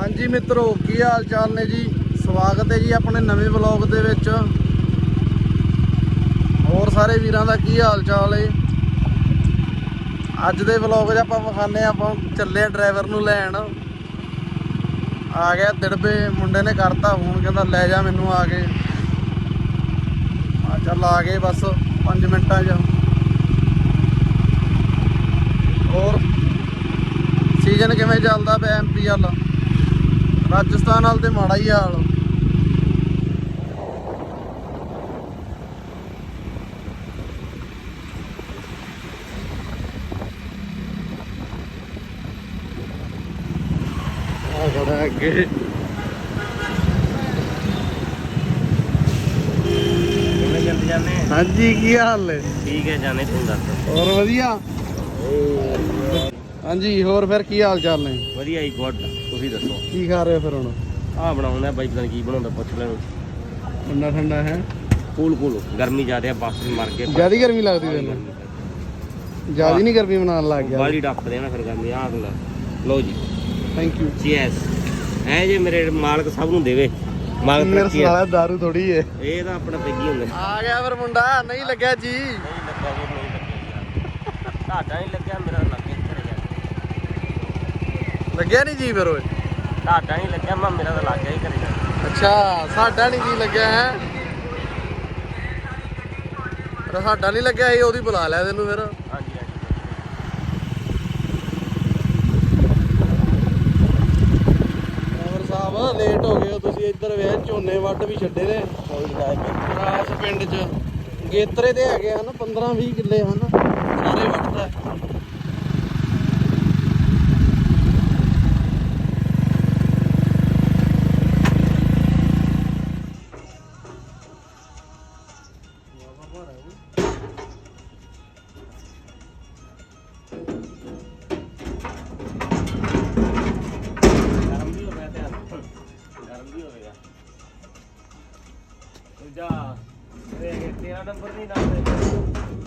ਹਾਂਜੀ ਮਿੱਤਰੋ, ਕੀ ਹਾਲ ਚਾਲ ਨੇ ਜੀ? ਸਵਾਗਤ ਹੈ ਜੀ ਆਪਣੇ ਨਵੇਂ ਵਲੌਗ ਦੇ ਵਿੱਚ। ਹੋਰ ਸਾਰੇ ਵੀਰਾਂ ਦਾ ਕੀ ਹਾਲ ਚਾਲ ਹੈ ਅੱਜ ਦੇ ਵਲੌਗ 'ਚ ਆਪਾਂ ਵਿਖਾਣੇ ਆਪਾਂ ਚੱਲੇ ਡਰਾਈਵਰ ਨੂੰ ਲੈਣ। ਆ ਗਿਆ ਦਿੜਬੇ, ਮੁੰਡੇ ਨੇ ਕਰਤਾ ਫੋਨ, ਕਹਿੰਦਾ ਲੈ ਜਾ ਮੈਨੂੰ ਆ ਕੇ। ਆ ਚੱਲ ਆ ਗਏ ਬਸ 5 ਮਿੰਟਾਂ 'ਚ। ਹੋਰ, ਸੀਜ਼ਨ ਕਿਵੇਂ ਚੱਲਦਾ ਪਿਆ ਐਮਪੀ ਵੱਲ? ਰਾਜਸਥਾਨ ਵਾਲ ਤੇ ਮਾੜਾ ਹੀ ਹਾਲ। ਆ ਖੜਾ ਅੱਗੇ। ਹਾਂਜੀ ਕੀ ਹਾਲ ਹੈ? ਠੀਕ ਹੈ ਜਾਣੇ ਤੂੰ ਦੱਸ। ਹੋਰ ਵਧੀਆ? ਹਾਂਜੀ ਹੋਰ ਫਿਰ ਕੀ ਹਾਲ ਚਾਲ ਨੇ? ਵਧੀਆ ਹੀ ਗੁੱਡ। ਤੁਸੀਂ ਦੱਸੋ? ਕੀ ਖਾ ਰਹੇ ਹੋ ਫਿਰ ਹੁਣ? ਆਹ ਬਣਾਉਂਦਾ ਬਾਈ ਪਤਾ ਨੀ ਕੀ ਬਣਾਉਂਦਾ ਪੁੱਛ ਲੈਣ। ਠੰਡਾ ਠੰਡਾ ਹੈ? Cool cool. ਗਰਮੀ ਜ਼ਿਆਦਾ ਆ ਬੱਸ ਮਰ ਕੇ ਜਿਆਦੀ ਗਰਮੀ ਲੱਗਦੀ ਤੈਨੂੰ? ਜਿਆਦੀ ਨਹੀਂ ਗਰਮੀ ਬਣਾਉਣ ਲੱਗ ਗਿਆ। ਬਾਲੀ ਡੱਪ ਦੇਣਾ ਫਿਰ ਗਰਮੀ ਆਹ ਅਗਲਾ ਲਓ ਜੀ। ਥੈਂਕ ਯੂ ਚੀਅਰਸ ਐ ਜੇ ਮੇਰੇ ਮਾਲਕ ਸਭ ਨੂੰ ਦੇਵੇ ਮਾਲਕ ਮੇਰੇ ਤਰੱਕੀ ਆ। ਸਾਲਾ ਦਾਰੂ ਥੋੜੀ ਏ। ਇਹ ਤਾਂ ਆਪਣਾ ਪੈਗੀ ਹੁੰਦੇ। ਆ ਗਿਆ ਫਿਰ ਮੁੰਡਾ ਨਹੀਂ ਲੱਗਿਆ ਜੀ। ਨਹੀਂ ਲੱਗਾ ਵੀ ਨਹੀਂ ਲੱਗਿਆ। ਤੁਹਾਡਾ ਨਹੀਂ ਲੱਗਿਆ ਮੇਰਾ ਲੱਗੇ ਇੱਥੇ ਗਿਆ। ਲੱਗਿਆ ਨਹੀਂ ਜੀ ਫਿਰ ਓਏ? ਤੁਹਾਡਾ ਨਹੀਂ ਲੱਗਿਆ ਮੈਂ ਮੇਰਾ ਤਾਂ ਲੱਗ ਗਿਆ ਹੀ ਕਰੇ ਅੱਛਾ ਸਾਡਾ ਨਹੀਂ ਜੀ ਲੱਗਿਆ ਹੈ। ਪਰ ਸਾਡਾ ਨਹੀਂ ਲੱਗਿਆ ਸੀ ਉਹਦੀ ਬੁਲਾ ਲਿਆ ਤੈਨੂੰ ਫਿਰ। ਹਾਂਜੀ ਸਾਹਿਬ ਲੇਟ ਹੋ ਗਏ ਤੁਸੀਂ ਇੱਧਰ ਵੇ ਝੋਨੇ ਵੱਢ ਵੀ ਛੱਡੇ ਨੇ। ਕੋਈ ਨਾ ਰਾਸ ਪਿੰਡ 'ਚ। ਗੇਤਰੇ ਦੇ ਹੈਗੇ ਹਨ 15 20 ਕਿੱਲੇ ਹਨ। ਸਾਰੇ ਵੱਢਦਾ ਗਰਮ ਵੀ ਹੋ ਗਿਆ ਧਿਆਨ ਗਰਮ ਵੀ ਹੋਵੇਗਾ ਦੂਜਾ ਇਹ 13 ਨੰਬਰ ਨਹੀਂ ਦੱਸਦੇ ਬੰਦ